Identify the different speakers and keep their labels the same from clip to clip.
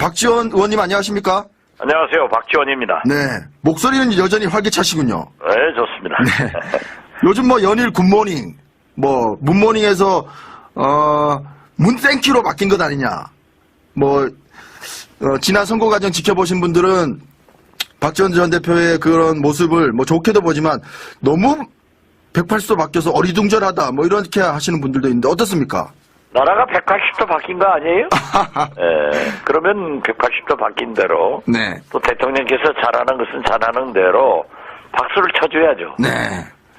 Speaker 1: 박지원 의원님 안녕하십니까?
Speaker 2: 안녕하세요. 박지원입니다.
Speaker 1: 네. 목소리는 여전히 활기차시군요.
Speaker 2: 네, 좋습니다.
Speaker 1: 요즘 뭐 연일 굿모닝, 뭐 문모닝에서 어 문땡큐로 바뀐 것 아니냐. 뭐 어, 지난 선거 과정 지켜보신 분들은 박지원 전 대표의 그런 모습을 뭐 좋게도 보지만 너무 180도 바뀌어서 어리둥절하다 뭐 이렇게 하시는 분들도 있는데 어떻습니까?
Speaker 2: 나라가 180도 바뀐 거 아니에요? 예, 그러면 180도 바뀐 대로
Speaker 1: 네.
Speaker 2: 또 대통령께서 잘하는 것은 잘하는 대로 박수를 쳐줘야죠.
Speaker 1: 네.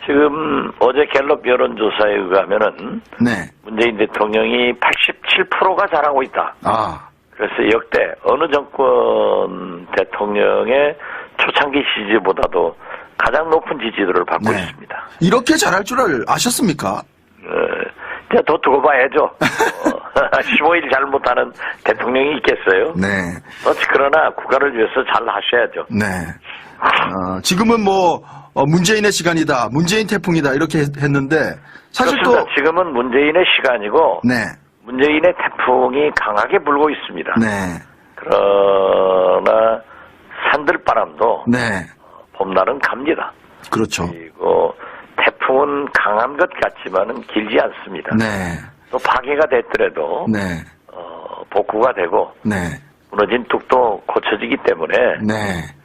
Speaker 2: 지금 어제 갤럽 여론조사에 의하면은
Speaker 1: 네.
Speaker 2: 문재인 대통령이 87%가 잘하고 있다.
Speaker 1: 아.
Speaker 2: 그래서 역대 어느 정권 대통령의 초창기 지지보다도 가장 높은 지지도를 받고
Speaker 1: 네.
Speaker 2: 있습니다.
Speaker 1: 이렇게 잘할 줄을 아셨습니까?
Speaker 2: 어, 이제 더 두고 봐야죠. 어, 15일 잘못하는 대통령이 있겠어요?
Speaker 1: 네.
Speaker 2: 어, 그러나 국가를 위해서 잘 하셔야죠.
Speaker 1: 네. 어, 지금은 뭐 어, 문재인의 시간이다, 문재인 태풍이다 이렇게 했- 했는데 사실
Speaker 2: 그렇습니다.
Speaker 1: 또
Speaker 2: 지금은 문재인의 시간이고
Speaker 1: 네,
Speaker 2: 문재인의 태풍이 강하게 불고 있습니다.
Speaker 1: 네,
Speaker 2: 그러나 산들바람도
Speaker 1: 네,
Speaker 2: 봄날은 갑니다.
Speaker 1: 그렇죠.
Speaker 2: 그리고 태풍은 강한 것 같지만은 길지 않습니다.
Speaker 1: 네,
Speaker 2: 또 파괴가 됐더라도
Speaker 1: 네,
Speaker 2: 어, 복구가 되고
Speaker 1: 네,
Speaker 2: 무너진 뚝도 고쳐지기 때문에
Speaker 1: 네,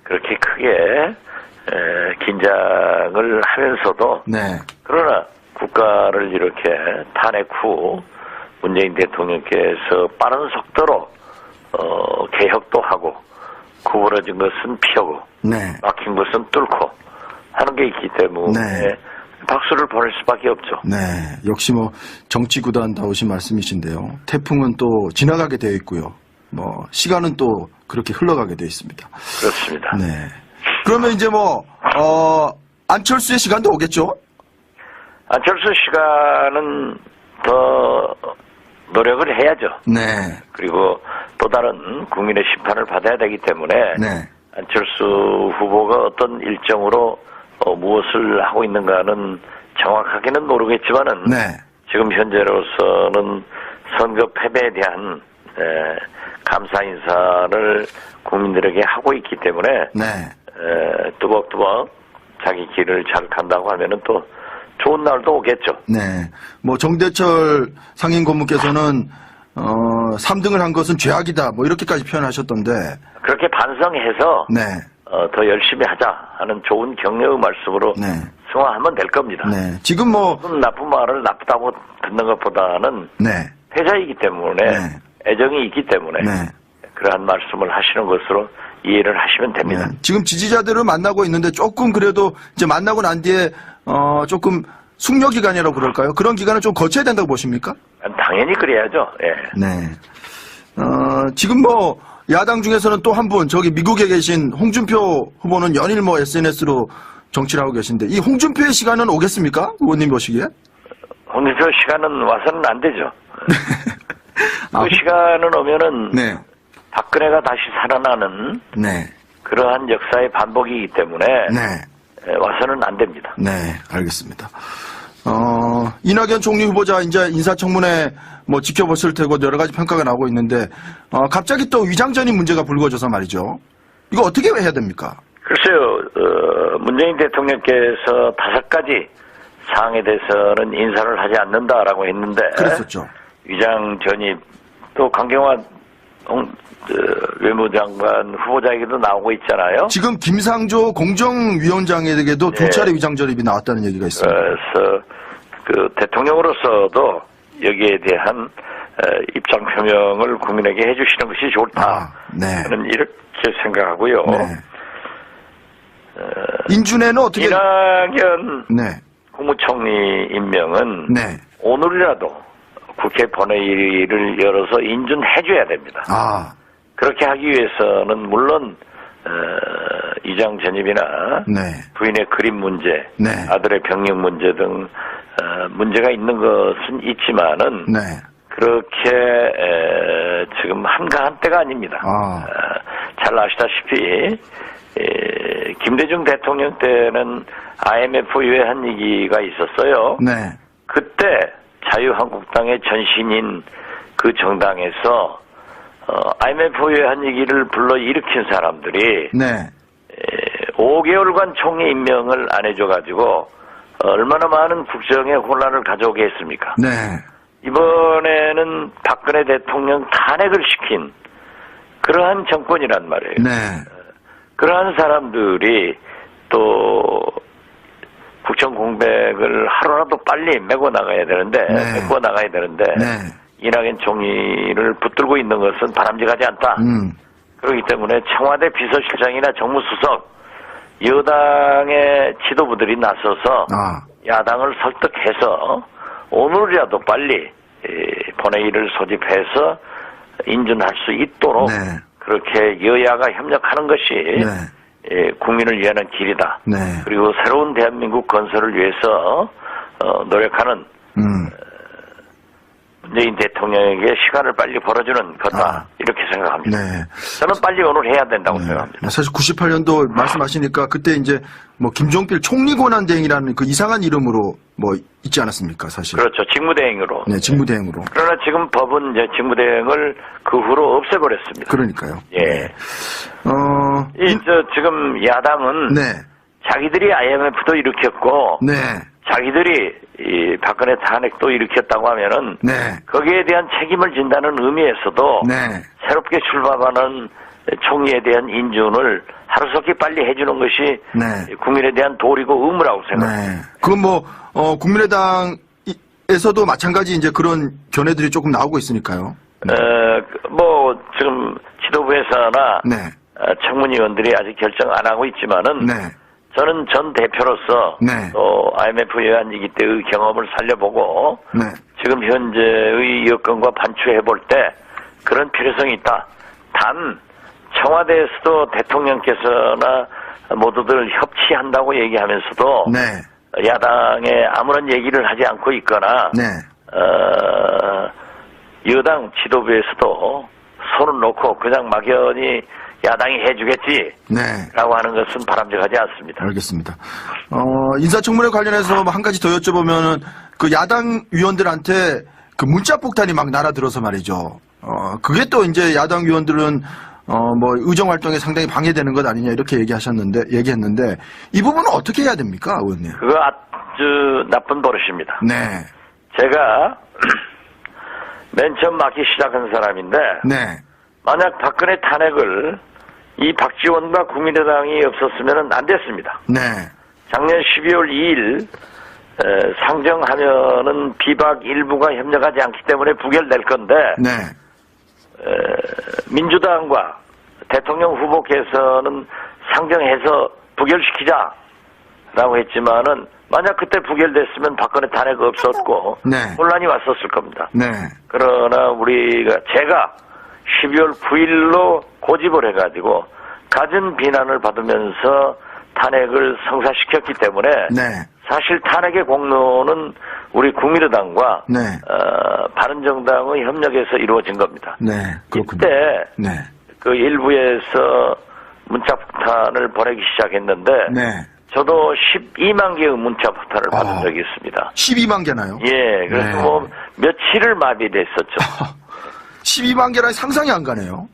Speaker 2: 그렇게 크게 에, 긴장을 하면서도
Speaker 1: 네,
Speaker 2: 그러나 국가를 이렇게 탄핵 후 문재인 대통령께서 빠른 속도로 어, 개혁도 하고 구부러진 것은 펴고
Speaker 1: 네,
Speaker 2: 막힌 것은 뚫고 하는 게 있기 때문에
Speaker 1: 네.
Speaker 2: 박수를 보낼 수밖에 없죠.
Speaker 1: 네. 역시 뭐 정치 구단다우신 말씀이신데요. 태풍은 또 지나가게 되어 있고요. 뭐 시간은 또 그렇게 흘러가게 되어 있습니다.
Speaker 2: 그렇습니다.
Speaker 1: 네. 그러면 이제 뭐 어, 안철수의 시간도 오겠죠?
Speaker 2: 안철수 시간은 더 노력을 해야죠.
Speaker 1: 네,
Speaker 2: 그리고 또 다른 국민의 심판을 받아야 되기 때문에
Speaker 1: 네,
Speaker 2: 안철수 후보가 어떤 일정으로 어, 무엇을 하고 있는가는 정확하게는 모르겠지만은
Speaker 1: 네,
Speaker 2: 지금 현재로서는 선거 패배에 대한 에, 감사 인사를 국민들에게 하고 있기 때문에
Speaker 1: 네.
Speaker 2: 에, 뚜벅뚜벅 자기 길을 잘 간다고 하면은 또 좋은 날도 오겠죠.
Speaker 1: 네. 뭐 정대철 상임 고문께서는 어 3등을 한 것은 죄악이다. 뭐 이렇게까지 표현하셨던데.
Speaker 2: 그렇게 반성해서
Speaker 1: 네.
Speaker 2: 어, 더 열심히 하자 하는 좋은 격려의 말씀으로
Speaker 1: 네.
Speaker 2: 승화하면 될 겁니다.
Speaker 1: 네. 지금 뭐
Speaker 2: 나쁜 말을 나쁘다고 듣는 것보다는
Speaker 1: 네.
Speaker 2: 패자이기 때문에
Speaker 1: 네.
Speaker 2: 애정이 있기 때문에
Speaker 1: 네.
Speaker 2: 그러한 말씀을 하시는 것으로 이해를 하시면 됩니다.
Speaker 1: 네. 지금 지지자들을 만나고 있는데 조금 그래도 이제 만나고 난 뒤에 어 조금 숙려 기간이라고 그럴까요? 그런 기간을 좀 거쳐야 된다고 보십니까?
Speaker 2: 당연히 그래야죠. 예.
Speaker 1: 네. 어, 지금 뭐 야당 중에서는 또 한 분 저기 미국에 계신 홍준표 후보는 연일 뭐 SNS로 정치를 하고 계신데 이 홍준표의 시간은 오겠습니까? 의원님 보시기에?
Speaker 2: 홍준표 시간은 와서는 안 되죠.
Speaker 1: 아,
Speaker 2: 그 시간은 오면은
Speaker 1: 네.
Speaker 2: 박근혜가 다시 살아나는
Speaker 1: 네.
Speaker 2: 그러한 역사의 반복이기 때문에
Speaker 1: 네.
Speaker 2: 예, 와서는 안 됩니다.
Speaker 1: 네, 알겠습니다. 어, 이낙연 총리 후보자 이제 인사청문회 뭐 지켜보실 테고 여러 가지 평가가 나오고 있는데, 어, 갑자기 또 위장전이 문제가 불거져서 말이죠. 이거 어떻게 해야 됩니까?
Speaker 2: 글쎄요, 어, 문재인 대통령께서 다섯 가지 사항에 대해서는 인사를 하지 않는다라고 했는데
Speaker 1: 그랬었죠.
Speaker 2: 위장 전입 또 강경화 홍- 어, 외무장관 후보자에게도 나오고 있잖아요.
Speaker 1: 지금 김상조 공정위원장에게도 두
Speaker 2: 네.
Speaker 1: 차례 위장 전입이 나왔다는 얘기가 있습니다.
Speaker 2: 그래서 그 대통령으로서도 여기에 대한 어, 입장 표명을 국민에게 해주시는 것이 좋다.
Speaker 1: 아, 네.
Speaker 2: 저는 이렇게 생각하고요.
Speaker 1: 네. 인준에는 어떻게,
Speaker 2: 이낙연
Speaker 1: 네.
Speaker 2: 국무총리 임명은
Speaker 1: 네.
Speaker 2: 오늘이라도 국회 본회의를 열어서 인준해줘야 됩니다.
Speaker 1: 아,
Speaker 2: 그렇게 하기 위해서는 물론 어, 이장 전입이나
Speaker 1: 네.
Speaker 2: 부인의 그림 문제,
Speaker 1: 네.
Speaker 2: 아들의 병력 문제 등 어, 문제가 있는 것은 있지만은
Speaker 1: 네.
Speaker 2: 그렇게 에, 지금 한가한 때가 아닙니다.
Speaker 1: 아.
Speaker 2: 어, 잘 아시다시피 에, 김대중 대통령 때는 IMF 유해한 얘기가 있었어요.
Speaker 1: 네.
Speaker 2: 그때 자유한국당의 전신인 그 정당에서 어, IMF의 한 얘기를 불러 일으킨 사람들이
Speaker 1: 네.
Speaker 2: 5개월간 총리 임명을 안 해줘가지고 얼마나 많은 국정의 혼란을 가져오게 했습니까?
Speaker 1: 네.
Speaker 2: 이번에는 박근혜 대통령 탄핵을 시킨 그러한 정권이란 말이에요.
Speaker 1: 네.
Speaker 2: 그러한 사람들이 또 국정 공백을 하루라도 빨리 메고 나가야 되는데
Speaker 1: 네.
Speaker 2: 메고 나가야 되는데
Speaker 1: 네.
Speaker 2: 이낙연 총리를 붙들고 있는 것은 바람직하지 않다.
Speaker 1: 음.
Speaker 2: 그렇기 때문에 청와대 비서실장이나 정무수석 여당의 지도부들이 나서서
Speaker 1: 아.
Speaker 2: 야당을 설득해서 오늘이라도 빨리 에, 본회의를 소집해서 인준할 수 있도록
Speaker 1: 네.
Speaker 2: 그렇게 여야가 협력하는 것이
Speaker 1: 네.
Speaker 2: 에, 국민을 위하는 길이다.
Speaker 1: 네.
Speaker 2: 그리고 새로운 대한민국 건설을 위해서 어, 노력하는
Speaker 1: 음.
Speaker 2: 문재인 대통령에게 시간을 빨리 벌어주는 거다.
Speaker 1: 아.
Speaker 2: 이렇게 생각합니다.
Speaker 1: 네.
Speaker 2: 저는 빨리 오늘 해야 된다고 생각합니다.
Speaker 1: 사실 98년도 말씀하시니까 그때 이제 뭐 김종필 총리 권한 대행이라는 그 이상한 이름으로 뭐 있지 않았습니까, 사실.
Speaker 2: 그렇죠. 직무대행으로.
Speaker 1: 네, 직무대행으로.
Speaker 2: 그러나 지금 법은 이제 직무대행을 그 후로 없애버렸습니다.
Speaker 1: 그러니까요.
Speaker 2: 예.
Speaker 1: 어,
Speaker 2: 이, 저, 지금 야당은
Speaker 1: 네.
Speaker 2: 자기들이 IMF도 일으켰고,
Speaker 1: 네.
Speaker 2: 자기들이 이 박근혜 탄핵도 일으켰다고 하면은,
Speaker 1: 네.
Speaker 2: 거기에 대한 책임을 진다는 의미에서도,
Speaker 1: 네.
Speaker 2: 새롭게 출마하는 총리에 대한 인준을 하루속히 빨리 해주는 것이
Speaker 1: 네.
Speaker 2: 국민에 대한 도리고 의무라고 생각합니다.
Speaker 1: 네. 그건 뭐, 어, 국민의당에서도 마찬가지 이제 그런 견해들이 조금 나오고 있으니까요.
Speaker 2: 어, 그, 뭐, 지금 지도부에서나
Speaker 1: 네.
Speaker 2: 어, 청문위원들이 아직 결정 안 하고 있지만은
Speaker 1: 네.
Speaker 2: 저는 전 대표로서
Speaker 1: 네.
Speaker 2: 또 IMF 예안이기 때의 경험을 살려보고
Speaker 1: 네.
Speaker 2: 지금 현재의 여건과 반추해 볼 때 그런 필요성이 있다. 단 청와대에서도 대통령께서나 모두들 협치한다고 얘기하면서도
Speaker 1: 네.
Speaker 2: 야당에 아무런 얘기를 하지 않고 있거나
Speaker 1: 네.
Speaker 2: 어, 여당 지도부에서도 손을 놓고 그냥 막연히 야당이 해주겠지
Speaker 1: 네.
Speaker 2: 라고 하는 것은 바람직하지 않습니다.
Speaker 1: 알겠습니다. 어, 인사청문회 관련해서 뭐한 가지 더 여쭤보면은 그 야당 위원들한테 그 문자 폭탄이 막 날아들어서 말이죠. 어, 그게 또 이제 야당 위원들은 어, 뭐 의정 활동에 상당히 방해되는 것 아니냐 이렇게 얘기하셨는데 얘기했는데 이 부분은 어떻게 해야 됩니까, 의원님?
Speaker 2: 그거 아주 나쁜 버릇입니다.
Speaker 1: 네.
Speaker 2: 제가 맨 처음 맡기 시작한 사람인데
Speaker 1: 네.
Speaker 2: 만약 박근혜 탄핵을 이 박지원과 국민의당이 없었으면 안 됐습니다.
Speaker 1: 네.
Speaker 2: 작년 12월 2일 상정하면은 비박 일부가 협력하지 않기 때문에 부결될 건데
Speaker 1: 네.
Speaker 2: 에, 민주당과 대통령 후보께서는 상정해서 부결시키자라고 했지만은 만약 그때 부결됐으면 박근혜 탄핵 없었고
Speaker 1: 네.
Speaker 2: 혼란이 왔었을 겁니다.
Speaker 1: 네.
Speaker 2: 그러나 우리가 제가 12월 9일로 고집을 해가지고 갖은 비난을 받으면서 탄핵을 성사시켰기 때문에
Speaker 1: 네.
Speaker 2: 사실 탄핵의 공로는 우리 국민의당과
Speaker 1: 네.
Speaker 2: 어, 바른정당의 협력에서 이루어진 겁니다.
Speaker 1: 네. 그렇군요.
Speaker 2: 이때
Speaker 1: 네.
Speaker 2: 그 일부에서 문자 폭탄을 보내기 시작했는데
Speaker 1: 네.
Speaker 2: 저도 12만 개의 문자 폭탄을 받은
Speaker 1: 아.
Speaker 2: 적이 있습니다.
Speaker 1: 12만 개나요?
Speaker 2: 예, 그래서
Speaker 1: 네.
Speaker 2: 뭐 며칠을 마비됐었죠.
Speaker 1: 12만 개라니 상상이 안 가네요.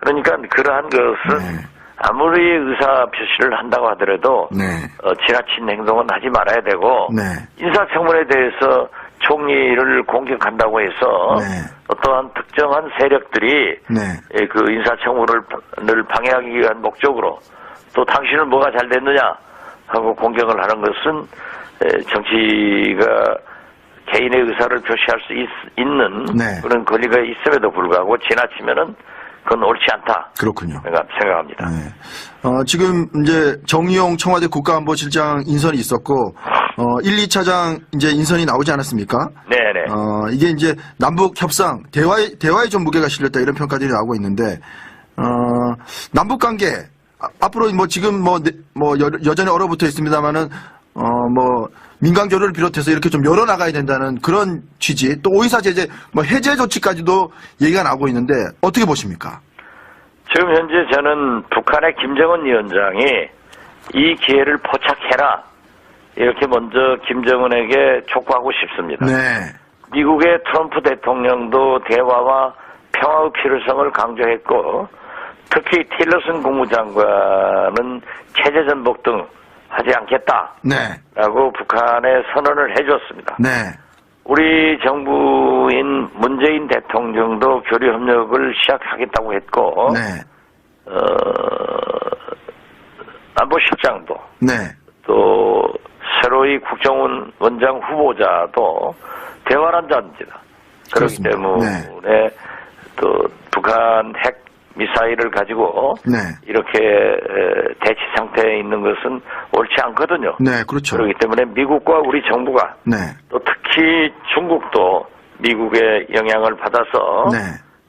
Speaker 2: 그러니까 그러한 것은
Speaker 1: 네.
Speaker 2: 아무리 의사 표시를 한다고 하더라도
Speaker 1: 네.
Speaker 2: 어, 지나친 행동은 하지 말아야 되고
Speaker 1: 네.
Speaker 2: 인사청문회에 대해서 총리를 공격한다고 해서
Speaker 1: 네.
Speaker 2: 어떠한 특정한 세력들이
Speaker 1: 네.
Speaker 2: 예, 그 인사청문회를 방해하기 위한 목적으로 또 당신은 뭐가 잘 됐느냐 하고 공격을 하는 것은 에, 정치가 개인의 의사를 표시할 수 있, 는
Speaker 1: 네.
Speaker 2: 그런 권리가 있음에도 불구하고 지나치면은 그건 옳지 않다
Speaker 1: 그렇군요.
Speaker 2: 생각, 생각합니다.
Speaker 1: 네. 어, 지금 이제 정의용 청와대 국가안보실장 인선이 있었고, 어, 1, 2차장 이제 인선이 나오지 않았습니까?
Speaker 2: 네네.
Speaker 1: 어, 이게 이제 남북 협상, 대화에, 대화에 좀 무게가 실렸다 이런 평가들이 나오고 있는데, 어, 남북 관계, 아, 앞으로 뭐 지금 뭐, 네- 뭐 여, 여전히 얼어붙어 있습니다만은, 어, 뭐, 민간 교류를 비롯해서 이렇게 좀 열어나가야 된다는 그런 취지, 또 오이사 제재, 뭐 해제 조치까지도 얘기가 나오고 있는데, 어떻게 보십니까?
Speaker 2: 지금 현재 저는 북한의 김정은 위원장이 이 기회를 포착해라 이렇게 먼저 김정은에게 촉구하고 싶습니다.
Speaker 1: 네.
Speaker 2: 미국의 트럼프 대통령도 대화와 평화의 필요성을 강조했고 특히 틸러슨 국무장관은 체제 전복 등 하지 않겠다라고
Speaker 1: 네.
Speaker 2: 북한에 선언을 해줬습니다.
Speaker 1: 네.
Speaker 2: 우리 정부인 문재인 대통령도 교류 협력을 시작하겠다고 했고
Speaker 1: 네.
Speaker 2: 어, 안보실장도
Speaker 1: 네.
Speaker 2: 또 새로이 국정원 원장 후보자도 대화란 자입니다. 그렇기
Speaker 1: 그렇습니다.
Speaker 2: 때문에 또 북한 핵 미사일을 가지고
Speaker 1: 네.
Speaker 2: 이렇게 에, 대치 상태에 있는 것은 옳지 않거든요.
Speaker 1: 네, 그렇죠.
Speaker 2: 그렇기 때문에 미국과 우리 정부가
Speaker 1: 네.
Speaker 2: 또 특히 중국도 미국의 영향을 받아서
Speaker 1: 네.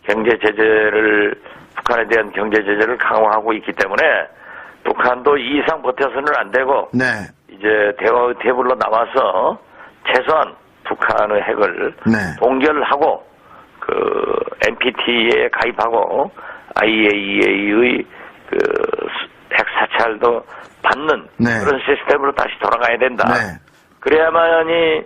Speaker 2: 경제 제재를 북한에 대한 경제 제재를 강화하고 있기 때문에 북한도 이 이상 버텨서는 안 되고
Speaker 1: 네.
Speaker 2: 이제 대화의 테이블로 나와서 최소한 북한의 핵을
Speaker 1: 네.
Speaker 2: 동결하고 그 NPT에 가입하고 IAEA의 그 핵 사찰도 받는
Speaker 1: 네.
Speaker 2: 그런 시스템으로 다시 돌아가야 된다.
Speaker 1: 네.
Speaker 2: 그래야만이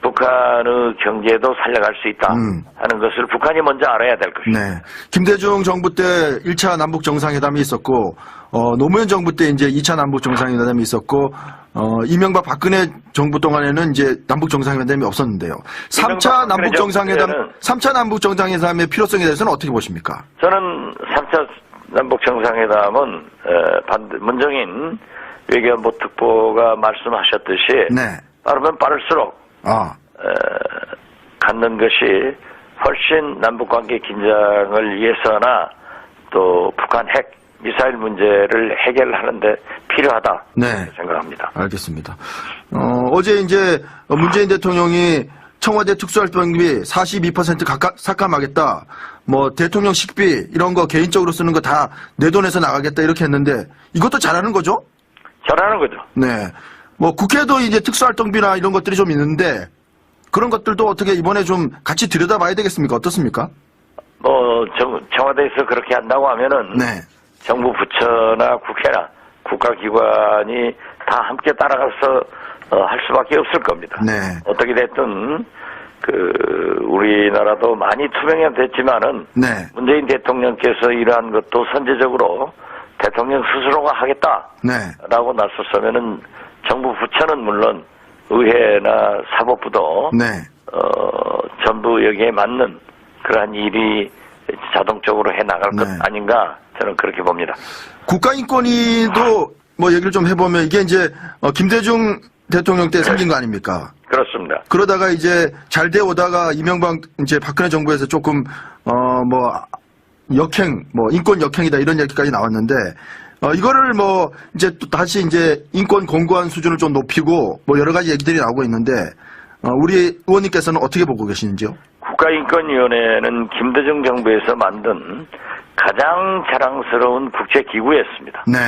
Speaker 2: 북한의 경제도 살려갈 수 있다
Speaker 1: 음.
Speaker 2: 하는 것을 북한이 먼저 알아야 될 것입니다.
Speaker 1: 네. 김대중 정부 때 1차 남북 정상회담이 있었고, 어, 노무현 정부 때 이제 2차 남북 정상회담이 있었고, 어, 이명박 박근혜 정부 동안에는 이제 남북 정상회담이 없었는데요. 3차
Speaker 2: 이명박
Speaker 1: 남북 정상회담,
Speaker 2: 정부 때는
Speaker 1: 3차 남북 정상회담의 필요성에 대해서는 어떻게 보십니까?
Speaker 2: 저는 3차 남북 정상회담은 어, 반- 문정인 외교안보 특보가 말씀하셨듯이
Speaker 1: 네.
Speaker 2: 빠르면 빠를수록
Speaker 1: 아,
Speaker 2: 어, 갖는 것이 훨씬 남북 관계 긴장을 위해서나 또 북한 핵 미사일 문제를 해결하는데 필요하다
Speaker 1: 네.
Speaker 2: 생각합니다.
Speaker 1: 알겠습니다. 어, 제 이제 문재인 대통령이 청와대 특수활동비 42% 각각 삭감하겠다. 뭐 대통령 식비 이런 거 개인적으로 쓰는 거 다 내 돈에서 나가겠다 이렇게 했는데 이것도 잘하는 거죠?
Speaker 2: 잘하는 거죠.
Speaker 1: 네. 뭐 국회도 이제 특수활동비나 이런 것들이 좀 있는데 그런 것들도 어떻게 이번에 좀 같이 들여다봐야 되겠습니까? 어떻습니까?
Speaker 2: 뭐 정, 청와대에서 그렇게 한다고 하면은
Speaker 1: 네.
Speaker 2: 정부 부처나 국회나 국가기관이 다 함께 따라가서 어, 할 수밖에 없을 겁니다.
Speaker 1: 네.
Speaker 2: 어떻게 됐든 그 우리나라도 많이 투명해졌지만은
Speaker 1: 네.
Speaker 2: 문재인 대통령께서 이러한 것도 선제적으로 대통령 스스로가
Speaker 1: 네.
Speaker 2: 하겠다라고 나섰으면은 정부 부처는 물론 의회나 사법부도
Speaker 1: 네.
Speaker 2: 어, 전부 여기에 맞는 그러한 일이 자동적으로 해 나갈 것
Speaker 1: 네.
Speaker 2: 아닌가 저는 그렇게 봅니다.
Speaker 1: 국가인권위도 뭐 얘기를 좀 해보면 이게 이제 어, 김대중 대통령 때 생긴 거 아닙니까?
Speaker 2: 그렇습니다.
Speaker 1: 그러다가 이제 잘돼 오다가 이명박 이제 박근혜 정부에서 조금 어 뭐 역행 뭐 인권 역행이다 이런 얘기까지 나왔는데 어 이거를 뭐 이제 또 다시 이제 인권 공고한 수준을 좀 높이고 뭐 여러 가지 얘기들이 나오고 있는데 어 우리 의원님께서는 어떻게 보고 계시는지요?
Speaker 2: 국가인권위원회는 김대중 정부에서 만든 가장 자랑스러운 국제기구였습니다.
Speaker 1: 네,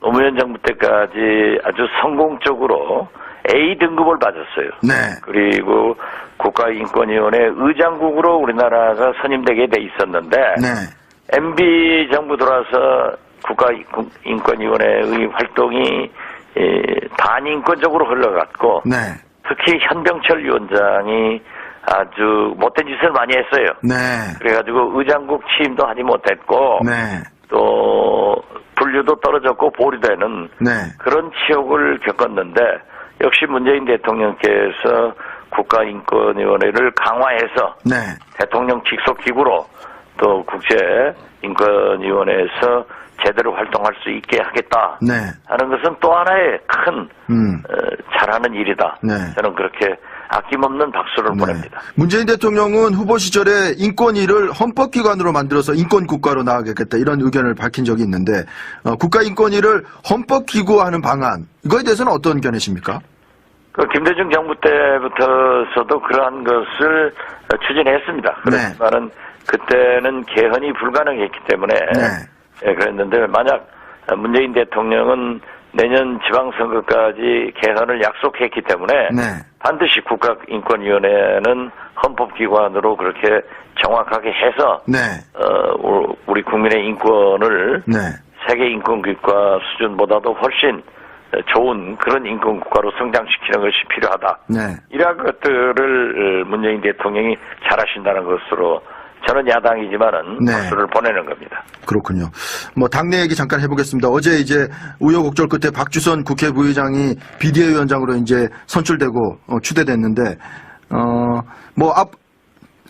Speaker 2: 노무현 정부 때까지 아주 성공적으로 A 등급을 받았어요.
Speaker 1: 네,
Speaker 2: 그리고 국가인권위원회 의장국으로 우리나라가 선임되게 돼 있었는데
Speaker 1: 네,
Speaker 2: MB 정부 들어와서 국가인권위원회의 활동이 에, 반인권적으로 흘러갔고
Speaker 1: 네,
Speaker 2: 특히 현병철 위원장이 아주 못된 짓을 많이 했어요.
Speaker 1: 네,
Speaker 2: 그래가지고 의장국 취임도 하지 못했고
Speaker 1: 네,
Speaker 2: 또 분류도 떨어졌고 보류되는
Speaker 1: 네,
Speaker 2: 그런 치욕을 겪었는데 역시 문재인 대통령께서 국가인권위원회를 강화해서
Speaker 1: 네,
Speaker 2: 대통령 직속 기구로 또 국제인권위원회에서 제대로 활동할 수 있게 하겠다
Speaker 1: 네,
Speaker 2: 하는 것은 또 하나의 큰
Speaker 1: 음.
Speaker 2: 어, 잘하는 일이다.
Speaker 1: 네.
Speaker 2: 저는 그렇게 아낌없는 박수를
Speaker 1: 네.
Speaker 2: 보냅니다.
Speaker 1: 문재인 대통령은 후보 시절에 인권위를 헌법기관으로 만들어서 인권국가로 나아가겠다 이런 의견을 밝힌 적이 있는데 어, 국가인권위를 헌법기구화하는 방안 이거에 대해서는 어떤 견해십니까?
Speaker 2: 그 김대중 정부 때부터서도 그러한 것을 어, 추진했습니다.
Speaker 1: 네.
Speaker 2: 그렇지만은 그때는 개헌이 불가능했기 때문에
Speaker 1: 네.
Speaker 2: 예, 그랬는데 만약 문재인 대통령은 내년 지방선거까지 개헌을 약속했기 때문에
Speaker 1: 네.
Speaker 2: 반드시 국가인권위원회는 헌법기관으로 그렇게 정확하게 해서
Speaker 1: 네.
Speaker 2: 어, 우- 우리 국민의 인권을
Speaker 1: 네.
Speaker 2: 세계 인권국가 수준보다도 훨씬 좋은 그런 인권국가로 성장시키는 것이 필요하다.
Speaker 1: 네.
Speaker 2: 이러한 것들을 어, 문재인 대통령이 잘하신다는 것으로 저는 야당이지만은
Speaker 1: 네.
Speaker 2: 박수를 보내는 겁니다.
Speaker 1: 그렇군요. 뭐 당내 얘기 잠깐 해보겠습니다. 어제 이제 우여곡절 끝에 박주선 국회 부의장이 비대위원장으로 이제 선출되고 어, 추대됐는데 어뭐 앞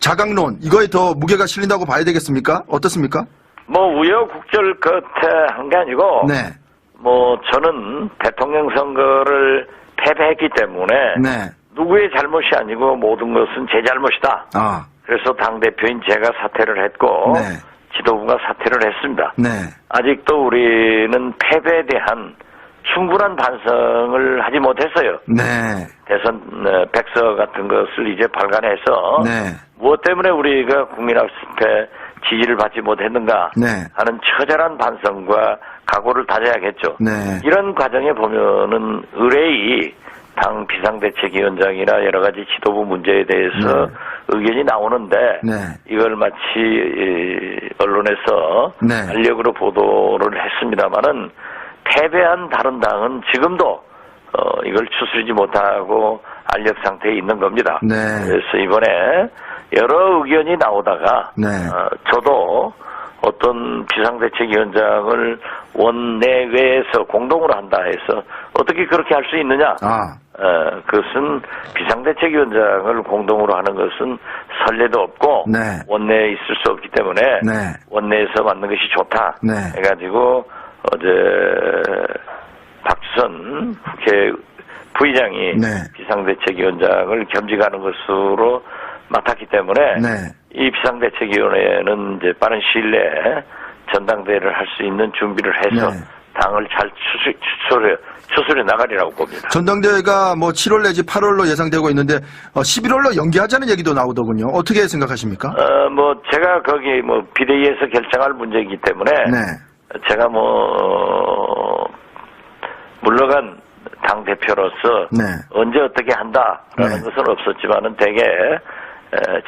Speaker 1: 자강론 이거에 더 무게가 실린다고 봐야 되겠습니까? 어떻습니까?
Speaker 2: 뭐 우여곡절 끝에 한 게 아니고
Speaker 1: 네,
Speaker 2: 뭐 저는 대통령 선거를 패배했기 때문에
Speaker 1: 네,
Speaker 2: 누구의 잘못이 아니고 모든 것은 제 잘못이다.
Speaker 1: 아,
Speaker 2: 그래서 당 대표인 제가 사퇴를 했고
Speaker 1: 네.
Speaker 2: 지도부가 사퇴를 했습니다.
Speaker 1: 네,
Speaker 2: 아직도 우리는 패배에 대한 충분한 반성을 하지 못했어요.
Speaker 1: 네,
Speaker 2: 대선 어, 백서 같은 것을 이제 발간해서
Speaker 1: 네,
Speaker 2: 무엇 때문에 우리가 국민 앞에 지지를 받지 못했는가
Speaker 1: 네,
Speaker 2: 하는 처절한 반성과 각오를 다져야겠죠.
Speaker 1: 네,
Speaker 2: 이런 과정에 보면은 의뢰이 당 비상대책위원장이나 여러 가지 지도부 문제에 대해서
Speaker 1: 네.
Speaker 2: 의견이 나오는데
Speaker 1: 네.
Speaker 2: 이걸 마치 이, 언론에서
Speaker 1: 네.
Speaker 2: 알력으로 보도를 했습니다마는 패배한 다른 당은 지금도 어, 이걸 추스리지 못하고 알력 상태에 있는 겁니다.
Speaker 1: 네.
Speaker 2: 그래서 이번에 여러 의견이 나오다가
Speaker 1: 네.
Speaker 2: 어, 저도 어떤 비상대책위원장을 원내외에서 공동으로 한다 해서 어떻게 그렇게 할 수 있느냐?
Speaker 1: 아,
Speaker 2: 어, 그것은 비상대책위원장을 공동으로 하는 것은 선례도 없고
Speaker 1: 네.
Speaker 2: 원내에 있을 수 없기 때문에
Speaker 1: 네.
Speaker 2: 원내에서 만든 것이 좋다
Speaker 1: 네.
Speaker 2: 해가지고 어제 박주선 국회 부의장이
Speaker 1: 네.
Speaker 2: 비상대책위원장을 겸직하는 것으로 맡았기 때문에
Speaker 1: 네.
Speaker 2: 이 비상대책위원회는 이제 빠른 시일 내에 전당대회를 할 수 있는 준비를 해서
Speaker 1: 네.
Speaker 2: 당을 잘 추스, 추스려, 추스려 나가리라고 봅니다.
Speaker 1: 전당대회가 뭐 7월 내지 8월로 예상되고 있는데 어, 11월로 연기하자는 얘기도 나오더군요. 어떻게 생각하십니까?
Speaker 2: 어, 뭐, 제가 거기 뭐 비대위에서 결정할 문제이기 때문에
Speaker 1: 네. 제가
Speaker 2: 뭐, 어, 물러간 당 대표로서
Speaker 1: 네.
Speaker 2: 언제 어떻게 한다라는
Speaker 1: 네.
Speaker 2: 것은 없었지만은 대개 에,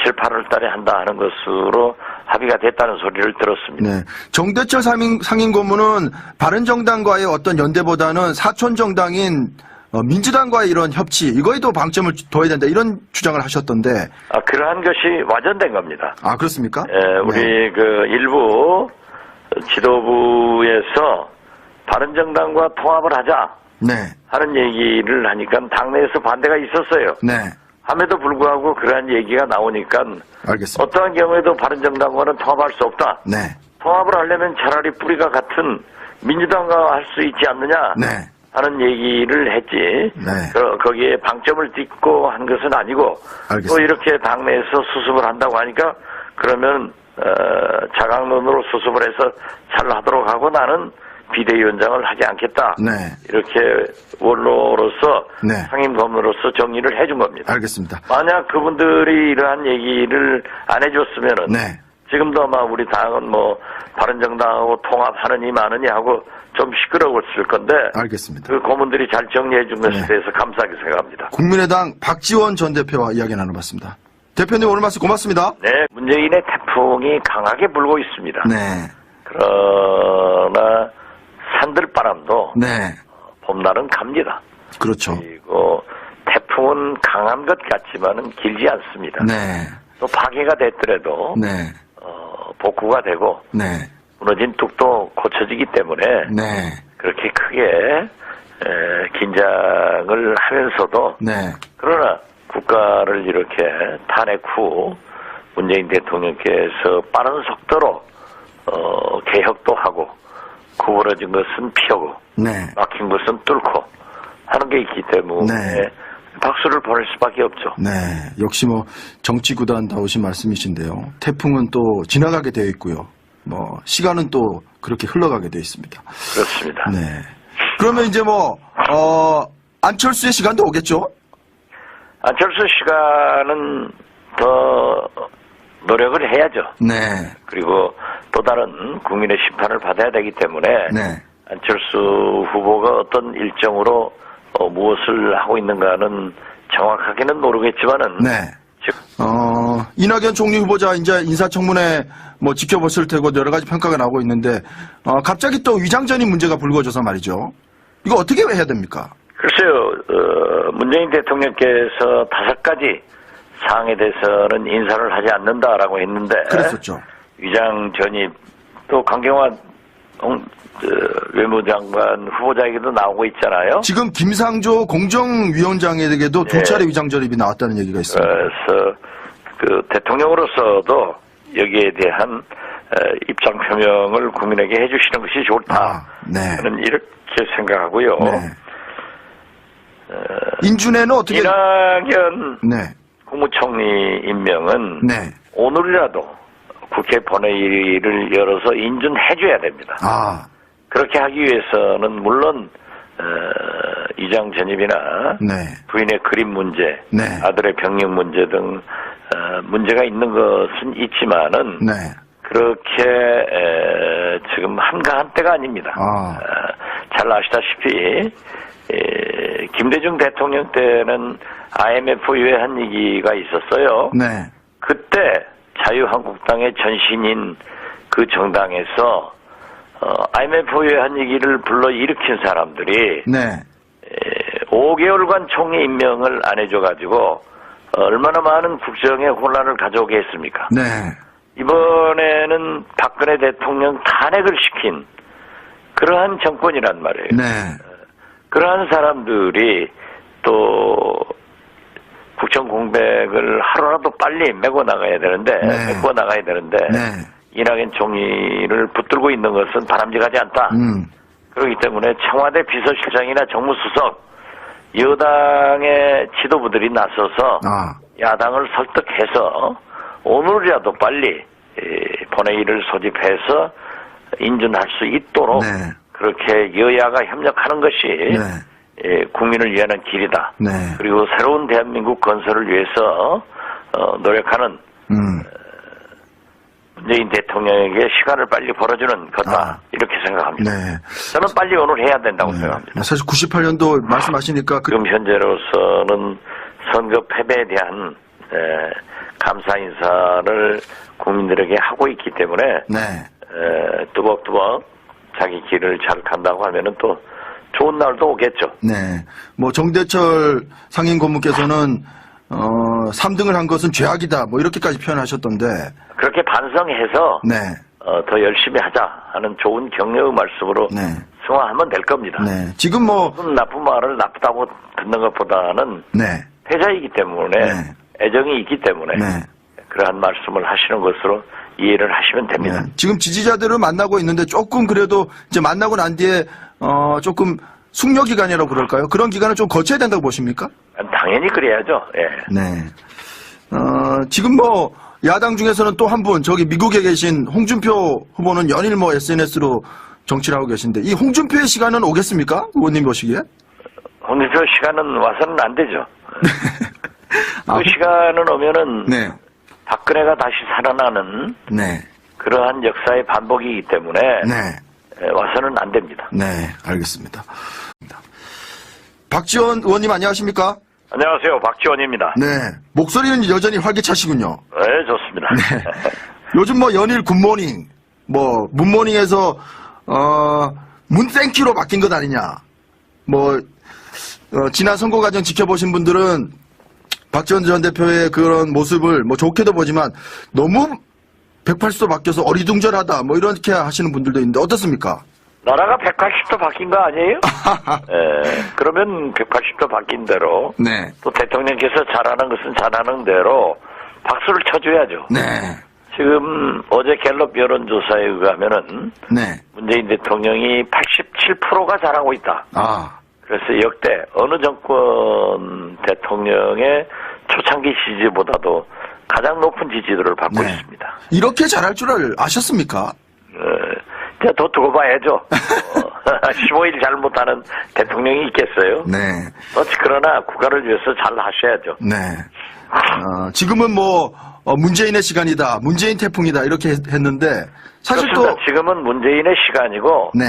Speaker 2: 7, 8월 달에 한다 하는 것으로 합의가 됐다는 소리를 들었습니다.
Speaker 1: 네. 정대철 상임, 상임 고문은 바른정당과의 어떤 연대보다는 사촌 정당인 어, 민주당과의 이런 협치 이거에도 방점을 둬야 된다 이런 주장을 하셨던데
Speaker 2: 아, 그러한 것이 와전된 겁니다.
Speaker 1: 아 그렇습니까?
Speaker 2: 에, 우리
Speaker 1: 네.
Speaker 2: 그 일부 지도부에서 바른정당과 통합을 하자
Speaker 1: 네.
Speaker 2: 하는 얘기를 하니까 당내에서 반대가 있었어요.
Speaker 1: 네.
Speaker 2: 함에도 불구하고 그러한 얘기가 나오니까
Speaker 1: 알겠습니다.
Speaker 2: 어떠한 경우에도 바른정당과는 통합할 수 없다.
Speaker 1: 네.
Speaker 2: 통합을 하려면 차라리 뿌리가 같은 민주당과 할 수 있지 않느냐
Speaker 1: 네.
Speaker 2: 하는 얘기를 했지.
Speaker 1: 네.
Speaker 2: 그- 거기에 방점을 딛고 한 것은 아니고
Speaker 1: 알겠습니다.
Speaker 2: 또 이렇게 당내에서 수습을 한다고 하니까 그러면 어, 자강론으로 수습을 해서 잘 하도록 하고 나는 비대위원장을 하지 않겠다.
Speaker 1: 네.
Speaker 2: 이렇게 원로로서
Speaker 1: 네.
Speaker 2: 상임 고문으로서 정리를 해준 겁니다.
Speaker 1: 알겠습니다.
Speaker 2: 만약 그분들이 이러한 얘기를 안 해줬으면은
Speaker 1: 네.
Speaker 2: 지금도 아마 우리 당은 뭐 바른정당하고 통합하느니 마느니 하고 좀 시끄러웠을 건데
Speaker 1: 알겠습니다.
Speaker 2: 그 고문들이 잘 정리해 준 것에
Speaker 1: 네.
Speaker 2: 대해서 감사하게 생각합니다.
Speaker 1: 국민의당 박지원 전 대표와 이야기 나눠봤습니다. 대표님 오늘 말씀 고맙습니다.
Speaker 2: 네, 문재인의 태풍이 강하게 불고 있습니다.
Speaker 1: 네.
Speaker 2: 그러나 산들바람도
Speaker 1: 네.
Speaker 2: 봄날은 갑니다.
Speaker 1: 그렇죠.
Speaker 2: 그리고 태풍은 강한 것 같지만은 길지 않습니다.
Speaker 1: 네.
Speaker 2: 또 파괴가 됐더라도
Speaker 1: 네.
Speaker 2: 어, 복구가 되고
Speaker 1: 네.
Speaker 2: 무너진 뚝도 고쳐지기 때문에
Speaker 1: 네.
Speaker 2: 그렇게 크게 에, 긴장을 하면서도
Speaker 1: 네.
Speaker 2: 그러나 국가를 이렇게 탄핵 후 문재인 대통령께서 빠른 속도로 어, 개혁도 하고 구부러진 것은 피하고
Speaker 1: 네.
Speaker 2: 막힌 것은 뚫고 하는 게 있기 때문에
Speaker 1: 네.
Speaker 2: 박수를 보낼 수밖에 없죠.
Speaker 1: 네. 역시 뭐 정치 구단다우신 말씀이신데요. 태풍은 또 지나가게 되어 있고요. 뭐 시간은 또 그렇게 흘러가게 되어 있습니다.
Speaker 2: 그렇습니다.
Speaker 1: 네. 그러면 이제 뭐, 어, 안철수의 시간도 오겠죠?
Speaker 2: 안철수 씨가는 더 노력을 해야죠.
Speaker 1: 네.
Speaker 2: 그리고 또 다른 국민의 심판을 받아야 되기 때문에
Speaker 1: 네.
Speaker 2: 안철수 후보가 어떤 일정으로 어, 무엇을 하고 있는가는 정확하게는 모르겠지만은
Speaker 1: 네.
Speaker 2: 즉
Speaker 1: 어, 이낙연 총리 후보자 이제 인사청문회 뭐 지켜보실 테고 여러 가지 평가가 나오고 있는데, 어, 갑자기 또 위장전이 문제가 불거져서 말이죠. 이거 어떻게 해야 됩니까?
Speaker 2: 글쎄요 어, 문재인 대통령께서 다섯 가지 사항에 대해서는 인사를 하지 않는다라고 했는데
Speaker 1: 그랬었죠.
Speaker 2: 위장 전입 또 강경화 홍- 그 외무장관 후보자에게도 나오고 있잖아요.
Speaker 1: 지금 김상조 공정위원장에게도 두
Speaker 2: 예.
Speaker 1: 차례 위장 전입이 나왔다는 얘기가 있습니다.
Speaker 2: 그래서 그 대통령으로서도 여기에 대한 어, 입장 표명을 국민에게 해주시는 것이 좋다.
Speaker 1: 아, 네.
Speaker 2: 저는 이렇게 생각하고요.
Speaker 1: 네. 인준에는 어떻게?
Speaker 2: 이낙연
Speaker 1: 네,
Speaker 2: 국무총리 임명은
Speaker 1: 네.
Speaker 2: 오늘이라도 국회 본회의를 열어서 인준해 줘야 됩니다.
Speaker 1: 아,
Speaker 2: 그렇게 하기 위해서는 물론 어, 이장 전입이나
Speaker 1: 네,
Speaker 2: 부인의 그림 문제,
Speaker 1: 네.
Speaker 2: 아들의 병력 문제 등 어, 문제가 있는 것은 있지만은
Speaker 1: 네.
Speaker 2: 그렇게 에, 지금 한가한 때가 아닙니다.
Speaker 1: 아.
Speaker 2: 어, 잘 아시다시피 에, 김대중 대통령 때는 IMF 유해한 얘기가 있었어요.
Speaker 1: 네,
Speaker 2: 그때 자유한국당의 전신인 그 정당에서 어, IMF 유해한 얘기를 불러 일으킨 사람들이
Speaker 1: 네,
Speaker 2: 에, 5개월간 총리 임명을 안 해줘가지고 어, 얼마나 많은 국정의 혼란을 가져오게 했습니까?
Speaker 1: 네,
Speaker 2: 이번에는 박근혜 대통령 탄핵을 시킨 그러한 정권이란 말이에요.
Speaker 1: 네,
Speaker 2: 그러한 사람들이 또 국정 공백을 하루라도 빨리 메고 나가야 되는데
Speaker 1: 네.
Speaker 2: 메고 나가야 되는데
Speaker 1: 네.
Speaker 2: 이낙연 총리를 붙들고 있는 것은 바람직하지 않다.
Speaker 1: 음,
Speaker 2: 그렇기 때문에 청와대 비서실장이나 정무수석 여당의 지도부들이 나서서
Speaker 1: 아,
Speaker 2: 야당을 설득해서 오늘이라도 빨리 에, 본회의를 소집해서 인준할 수 있도록
Speaker 1: 네.
Speaker 2: 그렇게 여야가 협력하는 것이
Speaker 1: 네,
Speaker 2: 에, 국민을 위하는 길이다.
Speaker 1: 네.
Speaker 2: 그리고 새로운 대한민국 건설을 위해서 어, 노력하는
Speaker 1: 음,
Speaker 2: 문재인 대통령에게 시간을 빨리 벌어주는 거다.
Speaker 1: 아.
Speaker 2: 이렇게 생각합니다.
Speaker 1: 네.
Speaker 2: 저는 빨리 오늘 해야 된다고
Speaker 1: 네.
Speaker 2: 생각합니다.
Speaker 1: 사실 98년도 말씀하시니까 그,
Speaker 2: 지금 현재로서는 선거 패배에 대한 에, 감사 인사를 국민들에게 하고 있기 때문에
Speaker 1: 네,
Speaker 2: 에, 뚜벅뚜벅 자기 길을 잘 간다고 하면은 또 좋은 날도 오겠죠.
Speaker 1: 네. 뭐 정대철 상임 고문께서는 어, 3등을 한 것은 죄악이다. 뭐 이렇게까지 표현하셨던데.
Speaker 2: 그렇게 반성해서
Speaker 1: 네.
Speaker 2: 어, 더 열심히 하자 하는 좋은 격려의 말씀으로
Speaker 1: 네.
Speaker 2: 승화하면 될 겁니다.
Speaker 1: 네. 지금 뭐
Speaker 2: 나쁜 말을 나쁘다고 듣는 것보다는
Speaker 1: 네.
Speaker 2: 패자이기 때문에
Speaker 1: 네.
Speaker 2: 애정이 있기 때문에
Speaker 1: 네.
Speaker 2: 그러한 말씀을 하시는 것으로 이해를 하시면 됩니다.
Speaker 1: 네. 지금 지지자들을 만나고 있는데 조금 그래도 이제 만나고 난 뒤에 어, 조금 숙려 기간이라고 그럴까요? 그런 기간을 좀 거쳐야 된다고 보십니까?
Speaker 2: 당연히 그래야죠. 예.
Speaker 1: 네. 어, 지금 뭐 야당 중에서는 또 한 분 저기 미국에 계신 홍준표 후보는 연일 뭐 SNS로 정치를 하고 계신데 이 홍준표의 시간은 오겠습니까? 의원님 보시기에?
Speaker 2: 홍준표 시간은 와서는 안 되죠. 그
Speaker 1: 아,
Speaker 2: 시간은 오면은
Speaker 1: 네.
Speaker 2: 박근혜가 다시 살아나는
Speaker 1: 네.
Speaker 2: 그러한 역사의 반복이기 때문에
Speaker 1: 네.
Speaker 2: 에, 와서는 안 됩니다.
Speaker 1: 네. 알겠습니다. 박지원 의원님 안녕하십니까?
Speaker 2: 안녕하세요. 박지원입니다.
Speaker 1: 네. 목소리는 여전히 활기차시군요.
Speaker 2: 네, 좋습니다.
Speaker 1: 네. 요즘 뭐 연일 굿모닝, 뭐 문모닝에서 어 문땡키로 바뀐 것 아니냐. 뭐 어, 지난 선거 과정 지켜보신 분들은 박지원 전 대표의 그런 모습을 뭐 좋게도 보지만 너무 180도 바뀌어서 어리둥절하다 뭐 이렇게 하시는 분들도 있는데 어떻습니까?
Speaker 2: 나라가 180도 바뀐 거 아니에요? 예, 그러면 180도 바뀐 대로
Speaker 1: 네.
Speaker 2: 또 대통령께서 잘하는 것은 잘하는 대로 박수를 쳐줘야죠.
Speaker 1: 네.
Speaker 2: 지금 어제 갤럽 여론조사에 의하면은
Speaker 1: 네.
Speaker 2: 문재인 대통령이 87%가 잘하고 있다.
Speaker 1: 아.
Speaker 2: 그래서 역대 어느 정권 대통령의 초창기 지지보다도 가장 높은 지지도를 받고
Speaker 1: 네.
Speaker 2: 있습니다.
Speaker 1: 이렇게 잘할 줄을 아셨습니까?
Speaker 2: 어, 더 두고 봐야죠. 어, 15일 잘못하는 대통령이 있겠어요?
Speaker 1: 네.
Speaker 2: 어찌 그러나 국가를 위해서 잘 하셔야죠.
Speaker 1: 네. 어, 지금은 뭐 어, 문재인의 시간이다, 문재인 태풍이다 이렇게 했- 했는데 사실
Speaker 2: 그렇습니다.
Speaker 1: 또
Speaker 2: 지금은 문재인의 시간이고
Speaker 1: 네,